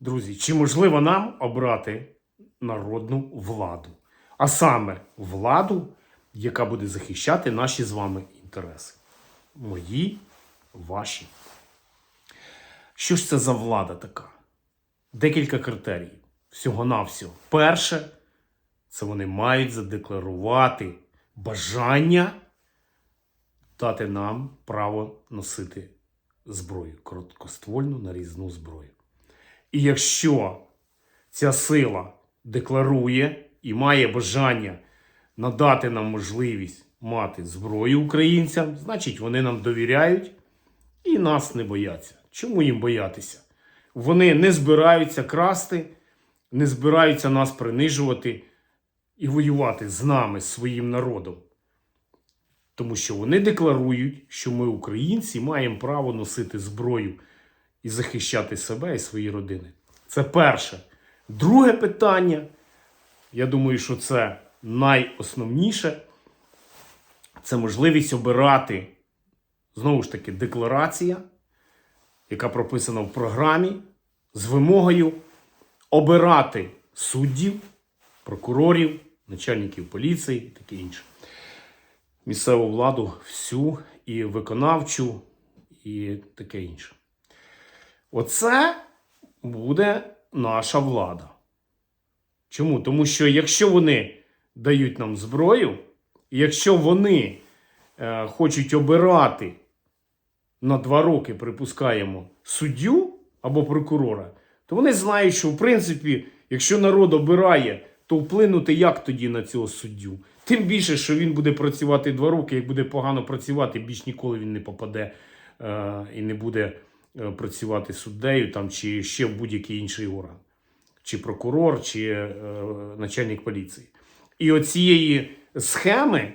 Друзі, чи можливо нам обрати народну владу? А саме владу, яка буде захищати наші з вами інтереси? Мої, ваші. Що ж це за влада така? Декілька критеріїв. Всього-навсього. Перше, це вони мають задекларувати бажання дати нам право носити зброю, короткоствольну нарізну зброю. І якщо ця сила декларує і має бажання надати нам можливість мати зброю українцям, значить вони нам довіряють і нас не бояться. Чому їм боятися? Вони не збираються красти, не збираються нас принижувати і воювати з нами, з своїм народом. Тому що вони декларують, що ми, українці, маємо право носити зброю і захищати себе і свої родини. Це перше. Друге питання, я думаю, що це найосновніше, це можливість обирати, знову ж таки, декларація, яка прописана в програмі, з вимогою обирати суддів, прокурорів, начальників поліції і таке інше місцеву владу всю і виконавчу, і таке інше. Оце буде наша влада. Чому? Тому що якщо вони дають нам зброю, і якщо вони е, хочуть обирати на два роки, припускаємо, суддю або прокурора, то вони знають, що в принципі, якщо народ обирає, то вплинути як тоді на цього суддю? Тим більше, що він буде працювати два роки, як буде погано працювати, більш ніколи він не попаде е, і не буде працювати суддею там, чи ще в будь-який інший орган, чи прокурор, чи е, начальник поліції. І оцієї схеми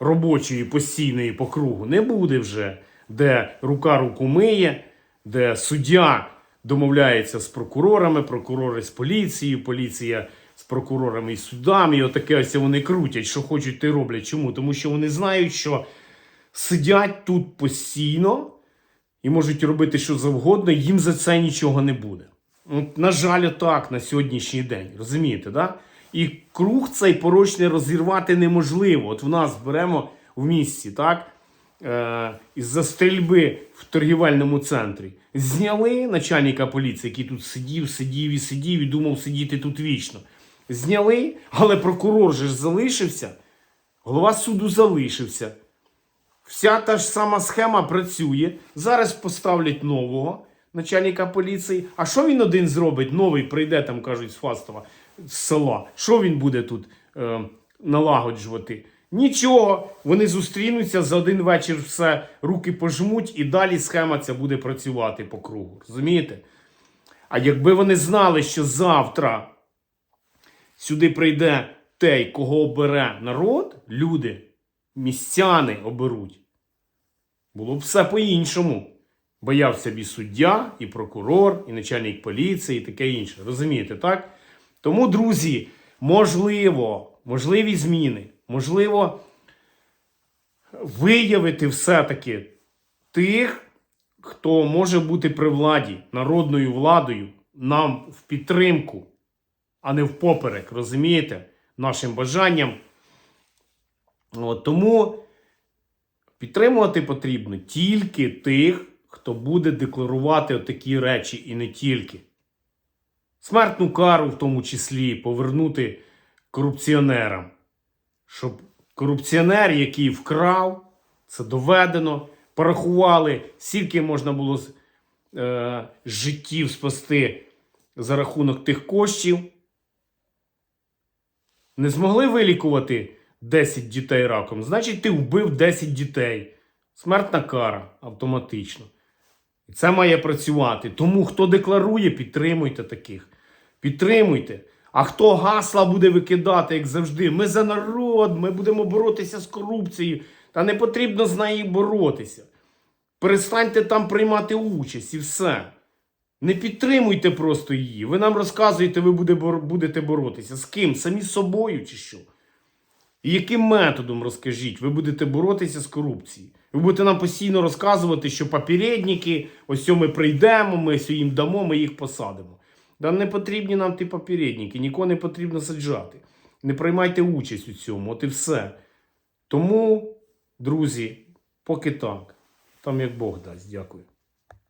робочої, постійної по кругу не буде вже, де рука руку миє, де суддя домовляється з прокурорами, прокурори з поліцією, поліція з прокурорами і судами. І отаке ось вони крутять, що хочуть, те роблять. Чому? Тому що вони знають, що сидять тут постійно і можуть робити що завгодно, їм за це нічого не буде. От, на жаль, так на сьогоднішній день. Розумієте, да? І круг цей порочний розірвати неможливо. От в нас беремо в місті, так? Е, із-за стрільби в торгівельному центрі. Зняли начальника поліції, який тут сидів, сидів і сидів і думав сидіти тут вічно. Зняли, але прокурор же ж залишився, голова суду залишився. Вся та ж сама схема працює. Зараз поставлять нового начальника поліції. А що він один зробить? Новий прийде, там кажуть, з Фастова, з села. Що він буде тут е, налагоджувати? Нічого, вони зустрінуться за один вечір, все руки пожмуть, і далі схема ця буде працювати по кругу. Розумієте? А якби вони знали, що завтра сюди прийде той, кого обере народ, люди, містяни оберуть, було б все по-іншому. Боявся б і суддя, і прокурор, і начальник поліції, і таке інше. Розумієте, так? Тому, друзі, можливо, можливі зміни, можливо, виявити все-таки тих, хто може бути при владі, народною владою, нам в підтримку, а не впоперек, розумієте, нашим бажанням. От, тому підтримувати потрібно тільки тих, хто буде декларувати такі речі, і не тільки. Смертну кару, в тому числі, повернути корупціонерам. Щоб корупціонер, який вкрав, це доведено, порахували, скільки можна було е, життів спасти за рахунок тих коштів. Не змогли вилікувати 10 дітей раком, значить, ти вбив 10 дітей. Смертна кара автоматично. І це має працювати. Тому хто декларує, підтримуйте таких. Підтримуйте. А хто гасла буде викидати, як завжди, ми за народ, ми будемо боротися з корупцією. Та не потрібно з нею боротися. Перестаньте там приймати участь і все. Не підтримуйте просто її. Ви нам розказуєте, ви будете боротися. З ким? Самі з собою чи що? І яким методом розкажіть, ви будете боротися з корупцією? Ви будете нам постійно розказувати, що попередники, ось ми прийдемо, ми ось їм дамо, ми їх посадимо. Да не потрібні нам ті попередники, нікого не потрібно саджати. Не приймайте участь у цьому, от і все. Тому, друзі, поки так. Там як Бог дасть. Дякую.